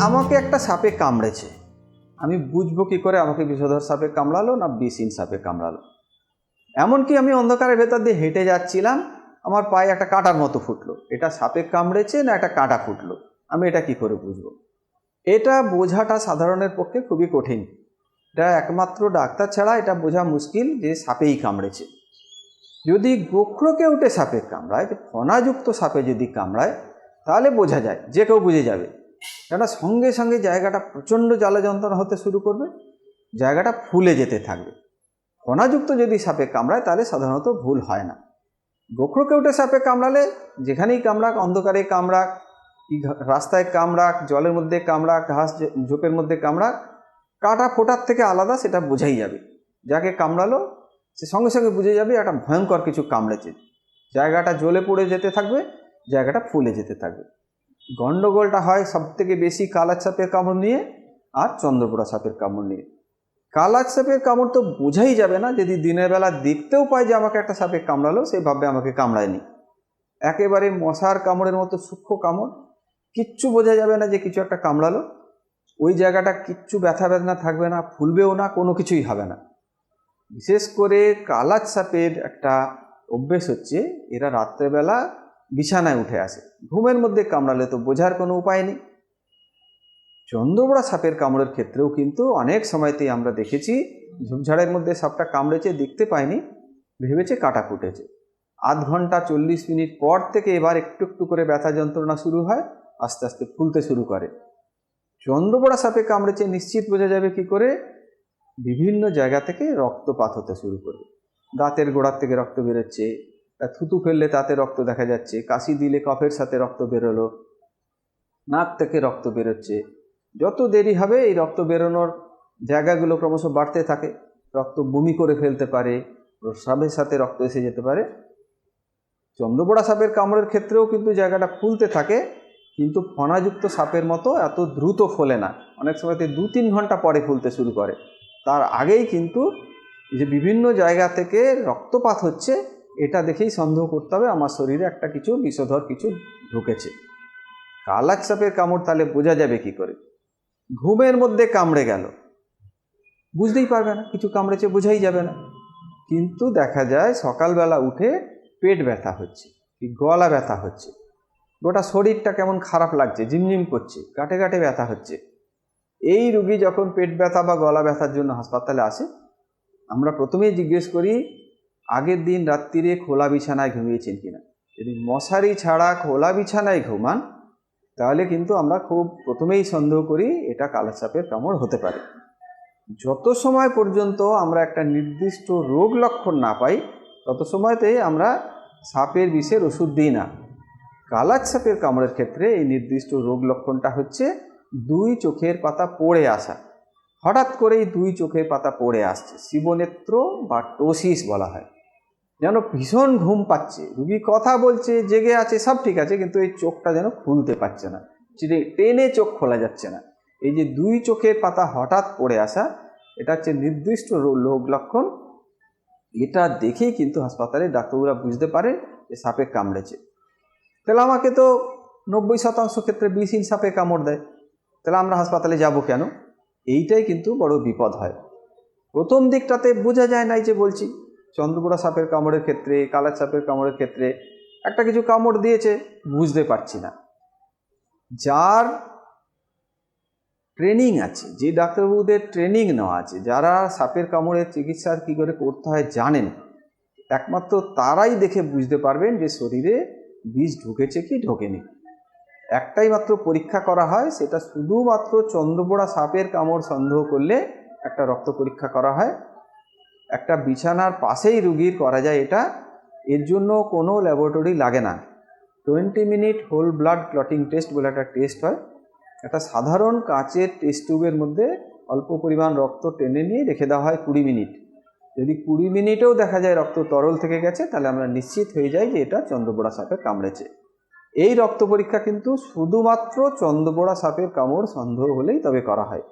আমাকে একটা সাপে কামড়েছে। আমি বুঝব কি করে আমাকে বিষধর সাপে কামড়ালো না বিষিন সাপে কামড়ালো। এমনকি আমি অন্ধকারের ভেতর দিয়ে হেঁটে যাচ্ছিলাম, আমার পায়ে একটা কাঁটার মতো ফুটলো। এটা সাপে কামড়েছে না একটা কাঁটা ফুটলো? আমি এটা কি করে বুঝব? এটা বোঝাটা সাধারণের পক্ষে খুবই কঠিন। এটা একমাত্র ডাক্তার ছাড়া এটা বোঝা মুশকিল যে সাপেই কামড়েছে। যদি গোখরোকে উঠে সাপে কামড়ায় ফনাযুক্ত সাপে যদি কামড়ায়, তাহলে বোঝা যায়, যে কেউ বুঝে যাবে। কেননা সঙ্গে সঙ্গে জায়গাটা প্রচণ্ড জ্বালা যন্ত্রণা হতে শুরু করবে, জায়গাটা ফুলে যেতে থাকবে। ফনাযুক্ত যদি সাপে কামড়ায়, তাহলে সাধারণত ভুল হয় না। গোখরোকে কেউটে সাপে কামড়ালে যেখানেই কামড়াক, অন্ধকারে কামড়াক রাস্তায় কামড়াক, জলের মধ্যে কামড়াক, ঘাস ঝোপের মধ্যে কামড়াক, কাটা ফোটার থেকে আলাদা সেটা বোঝাই যাবে। যাকে কামড়ালো, সে সঙ্গে সঙ্গে বুঝে যাবে একটা ভয়ঙ্কর কিছু কামড়েছে। জায়গাটা জ্বলে পড়ে যেতে থাকবে, জায়গাটা ফুলে যেতে থাকবে। গন্ডগোলটা হয় সব থেকে বেশি কালার সাপের কামড় নিয়ে আর চন্দ্রপুরা সাপের কামড় নিয়ে। কালার সাপের কামড় তো বোঝাই যাবে না, যদি দিনের বেলা দেখতেও পায় যে আমাকে একটা সাপে কামড়ালো, সে ভাববে আমাকে কামড়ায়নি। একেবারে মশার কামড়ের মতো সূক্ষ্ম কামড়, কিচ্ছু বোঝা যাবে না যে কিছু একটা কামড়ালো। ওই জায়গাটা কিচ্ছু ব্যথা বেদনা থাকবে না, ফুলবেও না, কোনো কিছুই হবে না। বিশেষ করে কালাচ সাপের একটা অভ্যেস হচ্ছে, এরা রাত্রেবেলা বিছানায় উঠে আসে। ঘুমের মধ্যে কামড়ালে তো বোঝার কোনো উপায় নেই। চন্দ্রবড়া সাপের কামড়ের ক্ষেত্রেও কিন্তু অনেক সময়তেই আমরা দেখেছি, ঝোপঝাড়ের মধ্যে সাপটা কামড়েছে, দেখতে পায়নি ভেবেছে কাটা ফুটেছে। আধ ঘণ্টা চল্লিশ মিনিট পর থেকে এবার একটু একটু করে ব্যথা যন্ত্রণা শুরু হয়, আস্তে আস্তে ফুলতে শুরু করে। চন্দ্রবড়া সাপে কামড়েছে, নিশ্চিত বোঝা যাবে কি করে? বিভিন্ন জায়গা থেকে রক্তপাত হতে শুরু করবে। দাঁতের গোড়ার থেকে রক্ত বেরোচ্ছে থুতু ফেললে তাতে রক্ত দেখা যাচ্ছে। কাশি দিলে কফের সাথে রক্ত বেরোলো। নাক থেকে রক্ত বেরোচ্ছে। যত দেরি হবে, এই রক্ত বেরোনোর জায়গাগুলো ক্রমশ বাড়তে থাকে। রক্ত বমি করে ফেলতে পারে, প্রস্রাবের সাথে রক্ত এসে যেতে পারে। চন্দ্রপোড়া সাপের কামড়ের ক্ষেত্রেও কিন্তু জায়গাটা ফুলতে থাকে, কিন্তু ফনাযুক্ত সাপের মতো এত দ্রুত ফোলে না। অনেক সময়তে দু তিন ঘণ্টা পরে ফুলতে শুরু করে। তার আগেই কিন্তু যে বিভিন্ন জায়গা থেকে রক্তপাত হচ্ছে এটা দেখেই সন্দেহ করতে হবে, আমার শরীরে একটা কিছু বিষধর কিছু ঢুকেছে। কালাক সাপের কামড় তাহলে বোঝা যাবে কি করে? ঘুমের মধ্যে কামড়ে গেল। বুঝতেই পারবে না, কিছু কামড়েছে বোঝাই যাবে না। কিন্তু দেখা যায় সকালবেলা উঠে পেট ব্যথা হচ্ছে, কি গলা ব্যথা হচ্ছে। গোটা শরীরটা কেমন খারাপ লাগছে, ঝিমঝিম করছে গাঁটে গাঁটে ব্যথা হচ্ছে। এই রুগী যখন পেট ব্যথা বা গলা ব্যথার জন্য হাসপাতালে আসে, আমরা প্রথমেই জিজ্ঞেস করি আগের দিন রাত্রিরে খোলা বিছানায় ঘুমিয়েছেন কিনা? যদি মশারি ছাড়া খোলা বিছানায় ঘুমান, তাহলে কিন্তু আমরা খুব প্রথমেই সন্দেহ করি এটা কালাসাপের কামড় হতে পারে। যত সময় পর্যন্ত আমরা একটা নির্দিষ্ট রোগ লক্ষণ না পাই, তত সময়তেই আমরা সাপের বিষের ওষুধ দিই না। কালাজ সাপের কামড়ের ক্ষেত্রে এই নির্দিষ্ট রোগ লক্ষণটা হচ্ছে দুই চোখের পাতা পড়ে আসা। হঠাৎ করেই দুই চোখের পাতা পড়ে আসছে, শিবনেত্র বা টোসিস বলা হয়। যেন ভীষণ ঘুম পাচ্ছে। রুগী কথা বলছে, জেগে আছে, সব ঠিক আছে, কিন্তু এই চোখটা যেন খুলতে পারছে না। টেনে চোখ খোলা যাচ্ছে না। এই যে দুই চোখের পাতা হঠাৎ পড়ে আসা, এটা হচ্ছে নির্দিষ্ট রোগ লক্ষণ। এটা দেখেই কিন্তু হাসপাতালে ডাক্তারবাবুরা বুঝতে পারে যে সাপে কামড়েছে। তাহলে আমাকে তো নব্বই শতাংশ ক্ষেত্রে বিষহীন সাপে কামড় দেয়। তাহলে আমরা হাসপাতালে যাব কেন? এইটাই কিন্তু বড় বিপদ হয়। প্রথম দিকটাতে বোঝা যায় নাই যে বলছি। চন্দ্রপুরা সাপের কামড়ের ক্ষেত্রে, কালার সাপের কামড়ের ক্ষেত্রে একটা কিছু কামড় দিয়েছে, বুঝতে পারছি না। যার ট্রেনিং আছে, যে ডাক্তারবাবুদের ট্রেনিং নেওয়া আছে, যারা সাপের কামড়ের চিকিৎসা কী করে করতে হয় জানেন, একমাত্র তারাই দেখে বুঝতে পারবেন যে শরীরে বিষ ঢুকেছে কি ঢোকেনি। একটাই মাত্র পরীক্ষা করা হয়, সেটা শুধুমাত্র চন্দ্রপোড়া সাপের কামড় সন্দেহ করলে একটা রক্ত পরীক্ষা করা হয়। একটা বিছানার পাশেই রুগীর করা যায় এটা, এর জন্য কোনো ল্যাবরেটরি লাগে না। Twenty minute whole blood clotting test বলে একটা টেস্ট হয়। একটা সাধারণ কাঁচের টেস্ট টিউবের মধ্যে অল্প পরিমাণ রক্ত টেনে নিয়ে রেখে দেওয়া হয় কুড়ি মিনিট যদি কুড়ি মিনিটেও দেখা যায় রক্ত তরল থেকে গেছে, তাহলে আমরা নিশ্চিত হয়ে যাই যে এটা চন্দ্রপোড়া সাপে কামড়েছে। এই রক্ত পরীক্ষা কিন্তু শুধুমাত্র চন্দ্রপোড়া সাপের কামড় সন্দেহ হলেই তবে করা হয়।